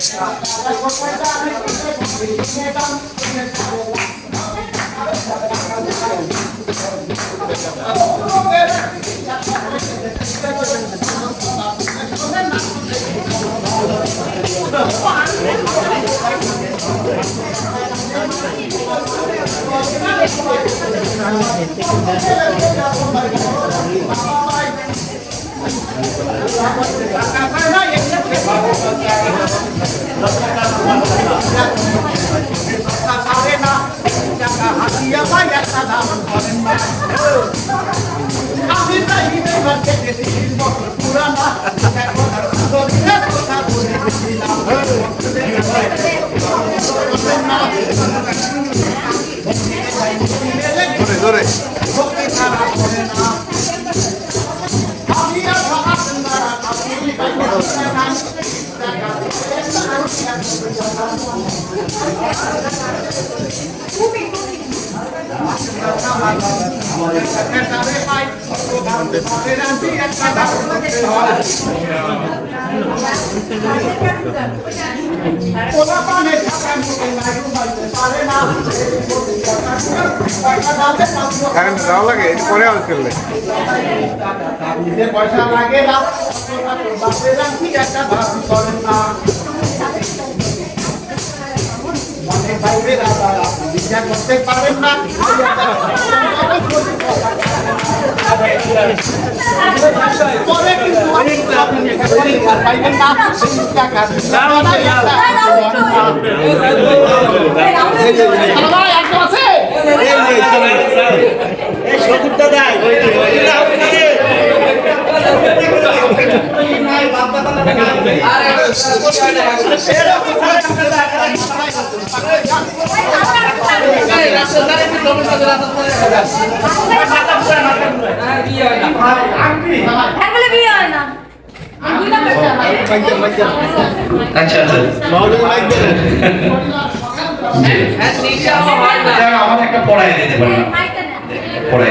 我们是共产 ধরে ধরে এখন যাওয়া লাগে এটা পরে আবার খেললে পয়সা লাগে না বাপের কি একটা ভাব করেন না করতে পারেন না পরে কিন্তু পাইবেন না টাকা ভাই একদম আছে এগুলো বিয়ে হয় না দুই নম্বর আচ্ছা আচ্ছা। আমার একটা পড়াই দিতে পড়াই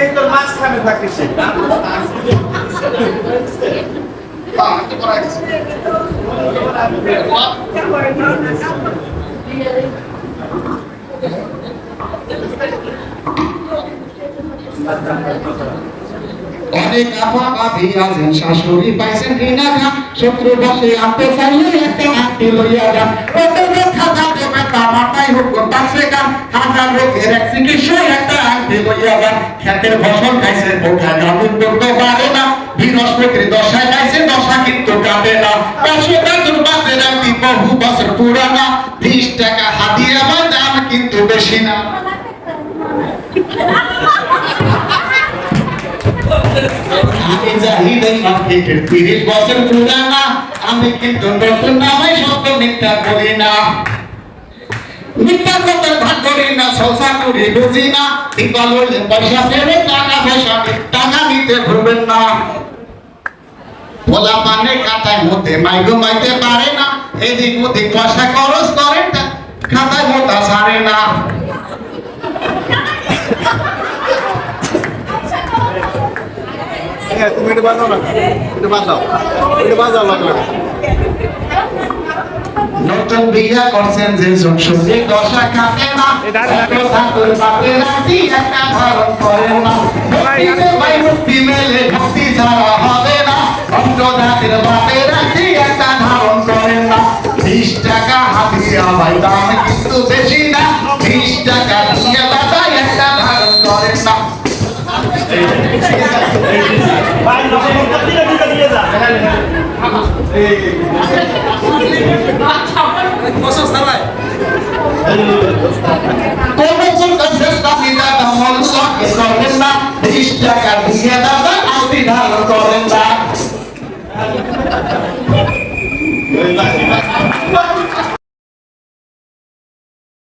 এই তোর মাঝখানে ভাবি আছেন, শাশুড়ি পাইছেন কিনা খান শত্রু বসে আপে চাইলে একটা হাতি লইয়া যান। কত কথা থাকে বেটা মাথায় হোক পাশে গান। হাজার রোগের এক চিকিৎসা একটা খেতের ফসল খাইছে বোঝা গামুন করতে পারে না। দশায় খাইছে, দশা কিন্তু কাটে না। পাঁচশো টাকার বাদে রাখি বহু বছর পুরানা। বিশ টাকা দাম কিন্তু বেশি না। আমি কিন্তু নতুন নামে শব্দ মিথ্যা করি না। মিথ্যা কথা করি না সসা করি না। দীপাল পয়সা ফেলে টাকা পয়সা টাকা নিতে ভুলবেন না। বলা মানে কাটায় মধ্যে, মাইগো মাইতে পারে না। এদিক ওদিক পয়সা খরচ করে খাতায় মোটা ছাড়ে না। হ্যাঁ তুমি এটা বাজাও না। এটা বাজাও। এটা বাজাও লাগলে। নতুন বিয়া করছেন যে সংসদে দশা খাতে না তোর বাপে রাখি একটা ধারণ করে না মুক্তি মেলে ভক্তি ছাড়া হবে না অন্তদাতের বাপে রাখি একটা ধারণ করে না বিশ টাকা হাতিয়া ভাই দাম কিন্তু বেশি না বিশ টাকা দিয়ে দাদা একটা ধারণ করে না কোন Konuşun kasırda fida damol sok sorunda dişte kadiyada da altı dal sorunda. Thank you.